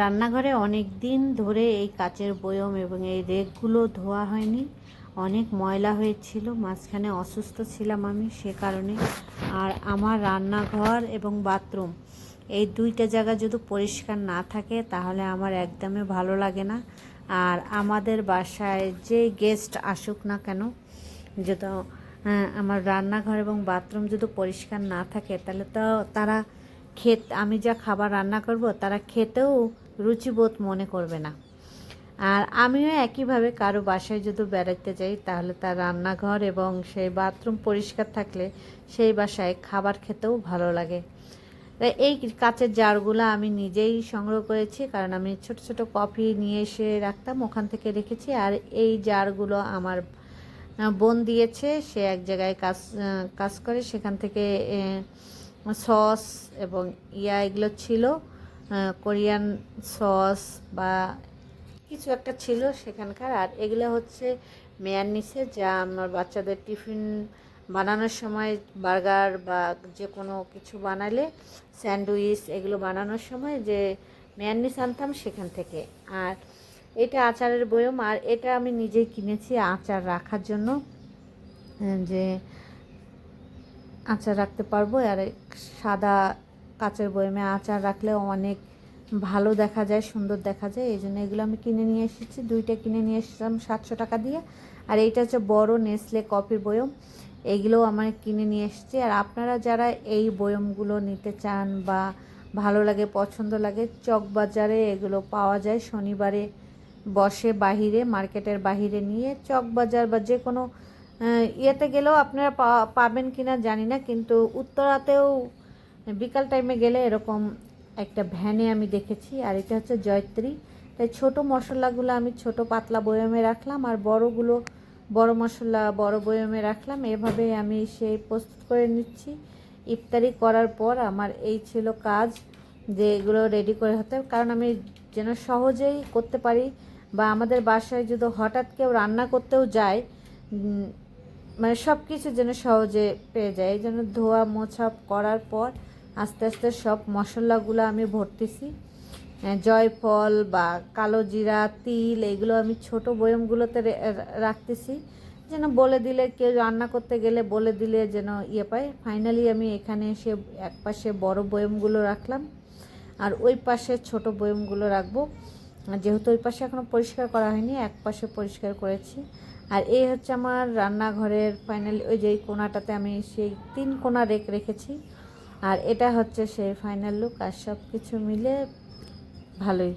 রান্নাঘরে অনেক দিন ধরে এই কাচের বয়ম এবং এই রেকগুলো ধোয়া হয়নি। অনেক ময়লা হয়েছিল মাঝখানে অসুস্থ ছিলাম আমি সে কারণে। আর আমার রান্নাঘর এবং বাথরুম এই দুইটা জায়গা যদি পরিষ্কার না থাকে তাহলে আমার একদমই ভালো লাগে না। আর আমাদের বাসায় যে গেস্ট আসুক না কেন যদি আহ, আমার রান্নাঘর এবং বাথরুম যদি পরিষ্কার না থাকে তাহলে তো তারা খেত আমি যা খাবার রান্না করব তারা খেতেও রুচিবোধ মনে করবে না। আর আমিও একইভাবে কারও বাসায় যদি বেড়াতে যাই, তাহলে তার রান্নাঘর এবং সেই বাথরুম পরিষ্কার থাকলে সেই বাসায় খাবার খেতেও ভালো লাগে। এই কাচের জারগুলো আমি নিজেই সংগ্রহ করেছি, কারণ আমি ছোট ছোট কফি নিয়ে এসে রাখতাম, ওখান থেকে রেখেছি। আর এই জারগুলো আমার বোন দিয়েছে, সে এক জায়গায় কাজ কাজ করে। সেখান থেকে সস এবং ইয়া এগুলো ছিল। কোরিয়ান সস বা কিছু একটা ছিল সেখানকার। আর এগুলো হচ্ছে মেয়ার নিচে যা আমার বাচ্চাদের টিফিন বানানোর সময় বার্গার বা যে কোনো কিছু বানালে, স্যান্ডউইচ এগুলো বানানোর সময় যে মেয়ারনিস আনতাম সেখান থেকে। আর এটা আচারের বয়ম, আর এটা আমি নিজেই কিনেছি আচার রাখার জন্য, যে আচার রাখতে পারব। আর সাদা কাচের বয়মে আচার রাখলে অনেক ভালো দেখা যায়, সুন্দর দেখা যায়। এই জন্য এগুলো আমি কিনে নিয়ে এসেছি। দুইটা কিনে নিয়ে এসেছিলাম সাতশো টাকা দিয়ে। আর এইটা হচ্ছে বড় নেসলে কফির বয়ম। এইগুলোও আমার কিনে নিয়ে এসেছি। আর আপনারা যারা এই বয়মগুলো নিতে চান বা ভালো লাগে, পছন্দ লাগে, চকবাজারে এগুলো পাওয়া যায়। শনিবারে বসে বাহিরে, মার্কেটের বাহিরে নিয়ে চকবাজার বা যে কোনো ইয়েতে গেলেও আপনারা পাবেন কিনা জানি না। কিন্তু উত্তরাতেও বিকাল টাইমে গেলে এরকম একটা ভ্যানে আমি দেখেছি, আর এটা হচ্ছে জয়ত্রী। তাই ছোট মশলাগুলো আমি ছোট পাতলা বয়মে রাখলাম, আর বড়গুলো, বড় মশলা, বড় বয়মে রাখলাম। এভাবে আমি সেই প্রস্তুত করে নিচ্ছি। ইফতারি করার পর আমার এই ছিল কাজ, যে এগুলো রেডি করে হতে। কারণ আমি যেন সহজেই করতে পারি, বা আমাদের বাসায় যদি হঠাৎ কেউ রান্না করতেও যায় মানে সব কিছু যেন সহজে পেয়ে যায়। এই জন্য ধোয়া মোছা করার পর আস্তে আস্তে সব মশলাগুলো আমি ভরতেছি। জয়ফল বা কালো জিরা, তিল, এগুলো আমি ছোট বয়মগুলোতে রাখতেছি। যেন বলে দিলে, কেউ রান্না করতে গেলে বলে দিলে যেন ইয়ে পায়। ফাইনালি আমি এখানে এসে এক পাশে বড় বয়মগুলো রাখলাম। আর ওই পাশে ছোট বয়মগুলো রাখব। যেহেতু ওই পাশে এখনও পরিষ্কার করা হয়নি, এক পাশে পরিষ্কার করেছি। আর এই হচ্ছে আমার রান্নাঘরের ফাইনালি ওই যে কোনাটাতে আমি সেই তিন কোনা রেক রেখেছি। আর এটা হচ্ছে সেই ফাইনাল লুক আর সব কিছু মিলে ভালোই।